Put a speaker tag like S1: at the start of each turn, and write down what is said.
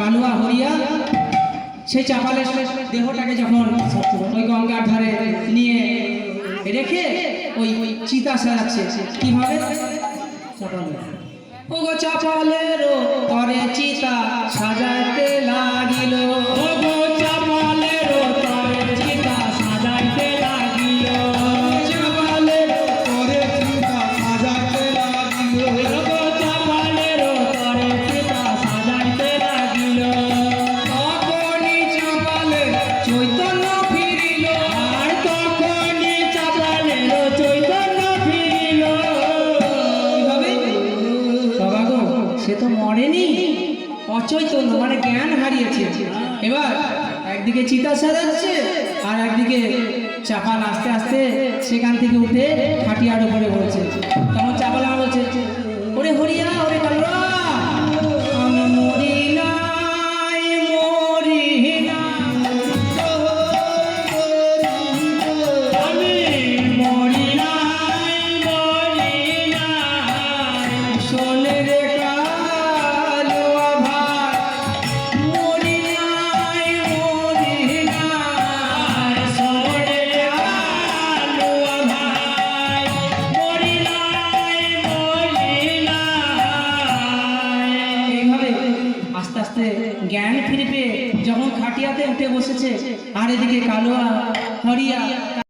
S1: কালুয়া হরিয়া সেই চাপালে দেহটাকে যখন ওই গঙ্গার ধারে নিয়ে রেখে ওই ওই চিতা সাজাচ্ছে কীভাবে? ও গো চাপালের পরে চিতা সাজাতে মরেনি অচৈতন্য মানে জ্ঞান হারিয়েছে। এবার একদিকে চিতা সাজাচ্ছে আর একদিকে চাপাল আস্তে আস্তে সেখান থেকে উঠে খাটিয়ার উপরে পড়েছে তখন চাপাল বলছে আস্তে জ্ঞান ফিরে পেয়ে যখন খাটিয়াতে উঠে বসেছে। আর এদিকে কালোয়া হরিয়া